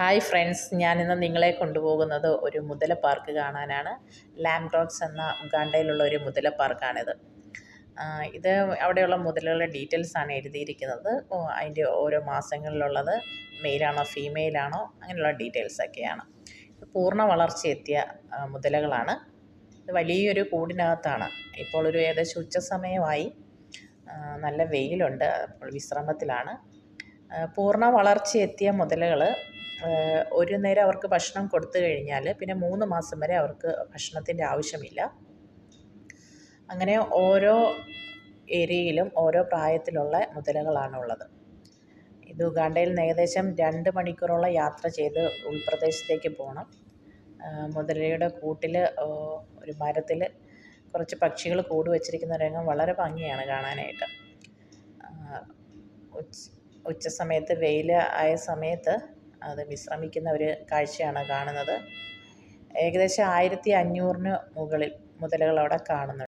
Hi friends ഞാനിന്ന് നിങ്ങളെ കൊണ്ടുപോകുന്നത് ഒരു മുതല പാർക്ക് കാണാനാണ്. ലാംഡ്രോക്സ് എന്ന ഉഗാണ്ടയിലുള്ള ഒരു മുതല പാർക്കാണിത് ഇത് അവിടെയുള്ള മുതലകളുടെ ഡീറ്റെയിൽസ് ആണ് എഴുതിയിരിക്കുന്നത്. അതിന്റെ ഓരോ മാസങ്ങളിലുള്ളത് മെയിലാണോ ഫീമെയിലാണോ അങ്ങനെയുള്ള ഡീറ്റെയിൽസൊക്കെയാണ് പൂർണ വളർച്ചയെത്തിയ എത്തിയ മുതലകളാണ്. ഇത് വലിയൊരു കൂടിനകത്താണ്. ഇപ്പോൾ ഒരു ഏകദേശം ഉച്ച സമയമായി നല്ല വെയിലുണ്ട് അപ്പോൾ വിശ്രമത്തിലാണ്. പൂർണ വളർച്ചയെത്തിയ മുതലകൾ ഒരു നേരം അവർക്ക് ഭക്ഷണം കൊടുത്തു കഴിഞ്ഞാൽ പിന്നെ മൂന്ന് മാസം വരെ അവർക്ക് ഭക്ഷണത്തിന്റെ ആവശ്യമില്ല. അങ്ങനെ ഓരോ ഏരിയയിലും ഓരോ പ്രായത്തിലുള്ള മുതലകളാണുള്ളത്. ഇത് ഉഗാണ്ടയിൽ നിന്ന് ഏകദേശം രണ്ട് മണിക്കൂറോളം യാത്ര ചെയ്ത് ഉൾപ്രദേശത്തേക്ക് പോകണം. മുതലയുടെ കൂട്ടിൽ ഒരു മരത്തിൽ കുറച്ച് പക്ഷികൾ കൂട് വെച്ചിരിക്കുന്ന രംഗം വളരെ ഭംഗിയാണ് കാണാനായിട്ട്. ഉച്ച ഉച്ച സമയത്ത് വെയിൽ ആയ സമയത്ത് അത് വിശ്രമിക്കുന്ന ഒരു കാഴ്ചയാണ് കാണുന്നത്. ഏകദേശം ആയിരത്തി അഞ്ഞൂറിന് മുകളിൽ മുതലകൾ അവിടെ കാണുന്നുണ്ട്.